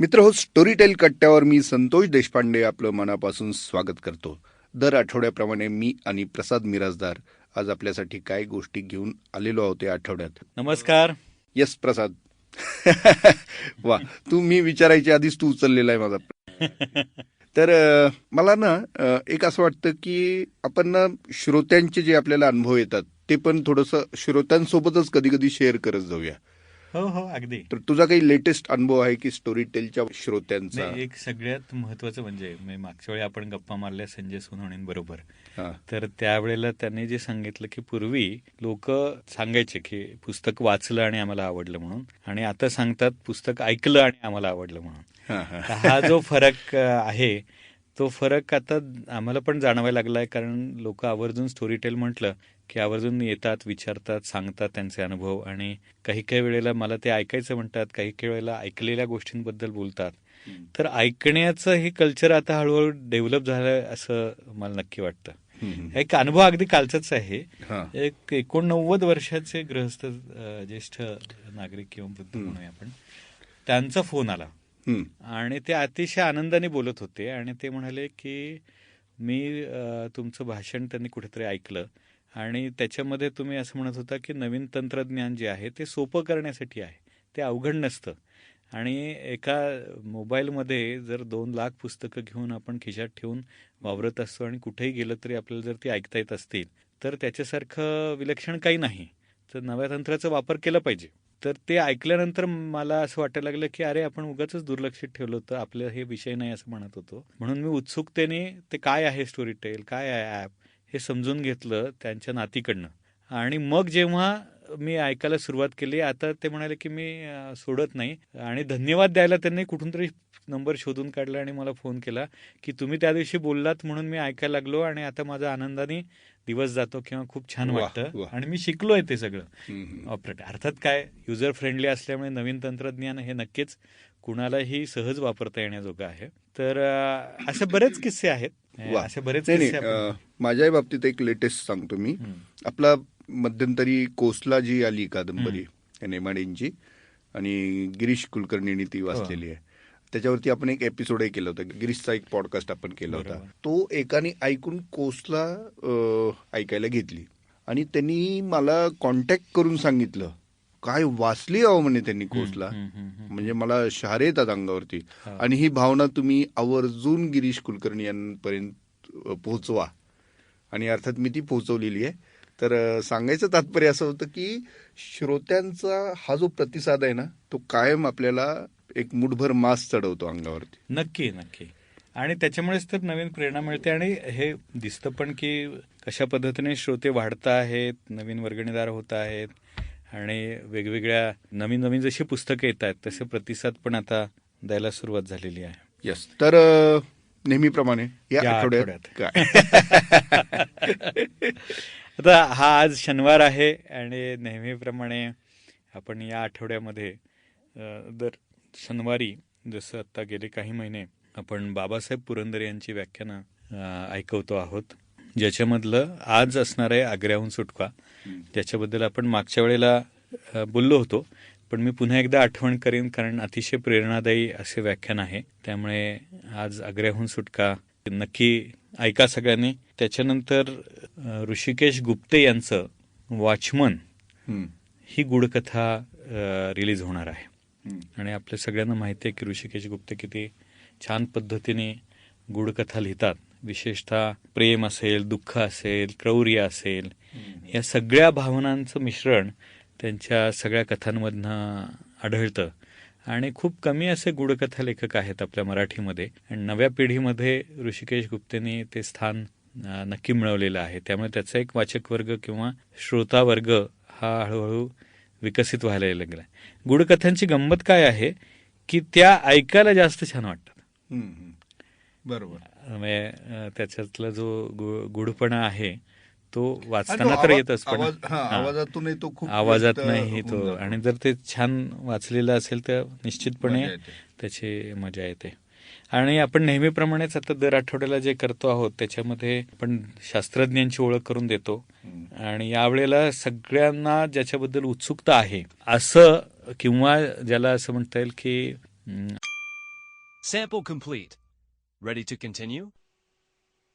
मित्र हो story tail कट्ट्यावर मी संतोष देशपांडे आपलं मनापासून स्वागत करतो. दर आठवड्याप्रमाणे मी आणि प्रसाद मिराजदार आज आपल्यासाठी काय गोष्टी घेऊन आलेलो आहोत या आठवड्यात. नमस्कार. येस प्रसाद. वा तू मी विचारायच्या आधीच तू उचललेला आहे माझा. तर मला ना एक असं वाटतं की आपण ना श्रोत्यांचे जे आपल्याला अनुभव येतात ते पण थोडंसं श्रोत्यांसोबतच कधी कधी शेअर करत जाऊया. हो हो अगदी. तर तुझा काही लेटेस्ट अनुभव आहे की स्टोरी टेलच्या श्रोत्यांचा एक सगळ्यात महत्वाचं म्हणजे म्हणजे मागच्या वेळी आपण गप्पा मारल्या संजय सोनवणेंबरोबर. तर त्यावेळेला त्यांनी जे सांगितलं की पूर्वी लोक सांगायचे की पुस्तक वाचलं आणि आम्हाला आवडलं म्हणून आणि आता सांगतात पुस्तक ऐकलं आणि आम्हाला आवडलं म्हणून. हा, जो फरक आहे तो फरक आता आम्हाला पण जाणवायला लागलाय कारण लोक आवर्जून स्टोरी टेल म्हटलं की आवर्जून येतात विचारतात सांगतात त्यांचे अनुभव आणि काही काही वेळेला मला ते ऐकायचं म्हणतात काही काही वेळेला ऐकलेल्या गोष्टींबद्दल बोलतात तर ऐकण्याचं हे कल्चर आता हळूहळू डेव्हलप झालं असं मला नक्की वाटतं. एक अनुभव अगदी कालचाच आहे. एक एकोणनव्वद वर्षाचे गृहस्थ ज्येष्ठ नागरिक किंवा वृद्ध म्हणूया आपण त्यांचा फोन आला. आणि ते अतिशय आनंदाने बोलत होते आणि ते म्हणाले की मी तुमचं भाषण त्यांनी कुठेतरी ऐकलं आणि त्याच्यामध्ये तुम्ही असं म्हणत होता की नवीन तंत्रज्ञान जे आहे ते सोपं करण्यासाठी आहे. ते अवघड नसतं. आणि एका मोबाईलमध्ये जर दोन लाख पुस्तकं घेऊन आपण खिशात ठेवून वावरत असतो आणि कुठेही गेलं तरी आपल्याला जर ती ऐकता येत असतील तर त्याच्यासारखं विलक्षण काही नाही. तर नव्या तंत्राचा वापर केला पाहिजे. तर ते ऐकल्यानंतर मला असं वाटायला लागलं की अरे आपण उगाच दुर्लक्षित ठेवलं होतं. आपलं हे विषय नाही असं म्हणत होतो. म्हणून मी उत्सुकतेने ते काय आहे स्टोरी टेल काय आहे ॲप हे समजून घेतलं त्यांच्या नातीकडनं. आणि मग जेव्हा मी ऐकायला सुरुवात केली आता ते म्हणाले की मी सोडत नाही. आणि धन्यवाद द्यायला त्यांनी कुठून तरी नंबर शोधून काढला आणि मला फोन केला की तुम्ही त्या दिवशी बोललात म्हणून मी ऐकायला लागलो आणि आता माझा आनंदाने दिवस जातो किंवा खूप छान वाटतं. आणि मी शिकलोय ते सगळं. ऑपरेट अर्थात काय? युजर फ्रेंडली असल्यामुळे नवीन तंत्रज्ञान हे नक्कीच कुणालाही सहज वापरता येण्याजोगं आहे. तर असे बरेच किस्से आहेत. असे बरेच माझ्याही बाबतीत एक लेटेस्ट सांगतो मी. आपला मध्यंतरी कोसला जी आली कादंबरी नेमाडेंची आणि गिरीश कुलकर्णींनी ती वाचलेली आहे. त्याच्यावरती आपण एक एपिसोडही केला होता. गिरीशचा एक पॉडकास्ट आपण केला होता. तो एकाने ऐकून कोसला ऐकायला घेतली. आणि त्यांनी मला कॉन्टॅक्ट करून सांगितलं. काय वाचली अहो म्हणे त्यांनी कोसला. म्हणजे मला शहारे येतात अंगावरती. आणि ही भावना तुम्ही आवर्जून गिरीश कुलकर्णी यांपर्यंत पोहोचवा. आणि अर्थात मी ती पोहोचवलेली आहे. तर सांगायचं तात्पर्य असं होतं की श्रोत्यांचा हा जो प्रतिसाद आहे ना तो कायम आपल्याला एक मुठभर मास चढवतो अंगावरती. नक्की नक्की. आणि त्याच्यामुळेच तर नवीन प्रेरणा मिळते आणि हे दिसतं पण की कशा पद्धतीने श्रोते वाढत आहेत नवीन वर्गणीदार होत आहेत आणि वेगवेगळ्या नवीन नवीन जशी पुस्तकं येत आहेत तसे प्रतिसाद पण आता द्यायला सुरुवात झालेली आहे. यस तर नेहमीप्रमाणे या आठवड्यात काय? आता हा आज शनिवार आहे आणि नेहमीप्रमाणे आपण या आठवड्यामध्ये दर शनिवारी जसं आता गेले काही महिने आपण बाबासाहेब पुरंदरे यांची व्याख्यानं ऐकवतो आहोत ज्याच्यामधलं आज असणार आहे आग्र्याहून सुटका ज्याच्याबद्दल आपण मागच्या वेळेला बोललो होतो पण मी पुन्हा एकदा आठवण करेन कारण अतिशय प्रेरणादायी असे व्याख्यान आहे त्यामुळे आज आग्र्याहून सुटका नक्की ऐका सगळ्यांनी त्याच्यानंतर ऋषिकेश गुप्ते यांचं वॉचमन. ही गूढकथा अ, रिलीज होणार आहे. आणि आपल्या सगळ्यांना माहिती आहे की ऋषिकेश गुप्ते किती छान पद्धतीने गूढकथा लिहितात. विशेषतः प्रेम असेल दुःख असेल क्रौर्य असेल या सगळ्या भावनांचं मिश्रण त्यांच्या सगळ्या कथांमधनं आढळतं. आणि खूप कमी असे गूढकथा लेखक आहेत आपल्या मराठीमध्ये. आणि नव्या पिढीमध्ये ऋषिकेश गुप्तेने ते स्थान नक्की मिळवलेलं आहे. त्यामुळे त्याचा एक वाचक वर्ग किंवा श्रोता वर्ग हा हळूहळू विकसित व्हायला लागला आहे गूढकथांची गंमत काय आहे की त्या ऐकायला जास्त छान वाटतात. बरोबर म्हणजे त्याच्यातला जो गु- गूढपणा आहे तो वाचताना तर येतच पण आवाज-. आवाजातूनही तो खूप आवाजात नाही तो. आणि जर ते छान वाचलेलं असेल तर निश्चितपणे. त्याची मजा येते आणि आपण नेहमीप्रमाणेच आता दर आठवड्याला जे करतो आहोत त्याच्यामध्ये आपण शास्त्रज्ञांची ओळख करून देतो. आणि यावेळेला सगळ्यांना ज्याच्याबद्दल उत्सुकता आहे असं किंवा ज्याला असं म्हणता येईल की Sample complete. Ready to continue?